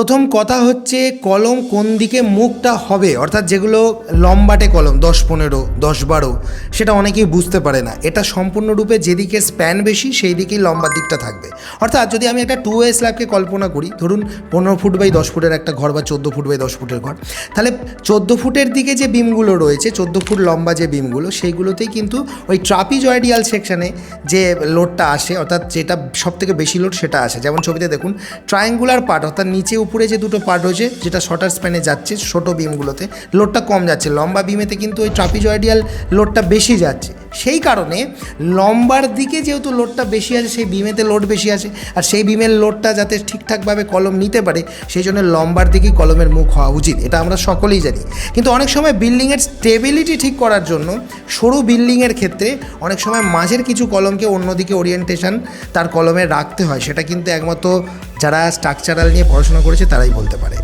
প্রথম কথা হচ্ছে কলম কোন দিকে মুখটা হবে? অর্থাৎ যেগুলো লম্বাটে কলম, দশ পনেরো, দশ বারো, সেটা অনেকেই বুঝতে পারে না। এটা সম্পূর্ণরূপে যেদিকে স্প্যান বেশি সেই দিকেই লম্বা দিকটা থাকবে। অর্থাৎ যদি আমি একটা টু ওয়ে স্ল্যাবকে কল্পনা করি, ধরুন পনেরো ফুট বাই দশ ফুটের একটা ঘর বা চোদ্দ ফুট বাই দশ ফুটের ঘর, তাহলে চোদ্দ ফুটের দিকে যে বিমগুলো রয়েছে, চোদ্দ ফুট লম্বা যে বিমগুলো, সেইগুলোতেই কিন্তু ওই ট্রাপিজয়েডিয়াল সেকশানে যে লোডটা আসে, অর্থাৎ যেটা সব থেকে বেশি লোড সেটা আসে। যেমন ছবিতে দেখুন ট্রায়াঙ্গুলার পার্ট অর্থাৎ নিচে উপরে যে দুটো পার্ট রয়েছে, যেটা শর্টার স্প্যানে যাচ্ছে, ছোটো বিমগুলোতে, লোডটা কম যাচ্ছে। লম্বা বিমেতে কিন্তু ওই ট্রাপিজয়েডিয়াল লোডটা বেশি যাচ্ছে। সেই কারণে লম্বার দিকে যেহেতু লোডটা বেশি আছে, সেই বিমেতে লোড বেশি আছে, আর সেই বিমের লোডটা যাতে ঠিকঠাকভাবে কলম নিতে পারে, সেই জন্য লম্বার দিকেই কলমের মুখ হওয়া উচিত, এটা আমরা সকলেই জানি। কিন্তু অনেক সময় বিল্ডিংয়ের স্টেবিলিটি ঠিক করার জন্য সরু বিল্ডিংয়ের ক্ষেত্রে অনেক সময় মাঝের কিছু কলমকে অন্যদিকে ওরিয়েন্টেশন তার কলমে রাখতে হয়, সেটা কিন্তু একমাত্র যারা স্ট্রাকচারাল নিয়ে পড়াশোনা করেছে তারাই বলতে পারে।